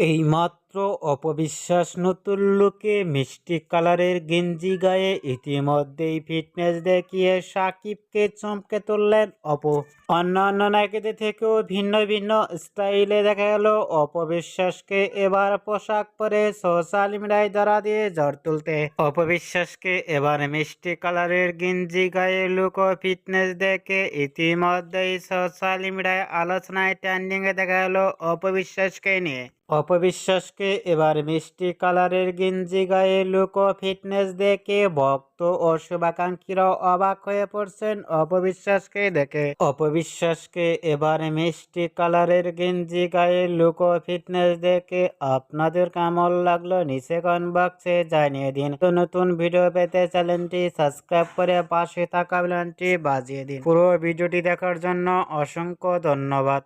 ایمات এইমাত্র অপবিশ্বাস নতুন লুকে মিষ্টি কালারের গেঞ্জি গায়ে ইতিমধ্যেই ফিটনেস দেখিয়ে সাকিবকে চমকে তুললেন অপু। অন্যান্য নায়িকাদের থেকেও ভিন্ন ভিন্ন স্টাইলে দেখা গেল অপবিশ্বাসকে এবার পোশাক পরে সোশ্যাল মিডিয়ায় ধরা দিয়ে জ্বর তুলতে। অপবিশ্বাসকে এবার মিষ্টি কালারের গেঞ্জি গায়ে লুক ফিটনেস দেখে ইতিমধ্যেই সোশ্যাল মিডিয়ায় আলোচনায় ট্রেন্ডিংয়ে দেখা গেল অপবিশ্বাসকে নিয়ে। অপবিশ্বাসকে এবার মিষ্টি কালারের গেঞ্জি গায়ে লুক ফিটনেস দেখে ভক্ত ও শুভাকাঙ্ক্ষীরাও অবাক হয়ে পড়ছেন অপবিশ্বাসকে দেখে। অপবিশ্বাসকে এবার মিষ্টি কালারের গেঞ্জি গায়ে লুক ফিটনেস দেখে আপনাদের কেমন লাগল নিচে কমেন্ট বক্সে জানিয়ে দিন। তো নতুন ভিডিও পেতে চ্যানেলটি সাবস্ক্রাইব করে পাশে থাকা বেলটি বাজিয়ে দিন। পুরো ভিডিওটি দেখার জন্য অসংখ্য ধন্যবাদ।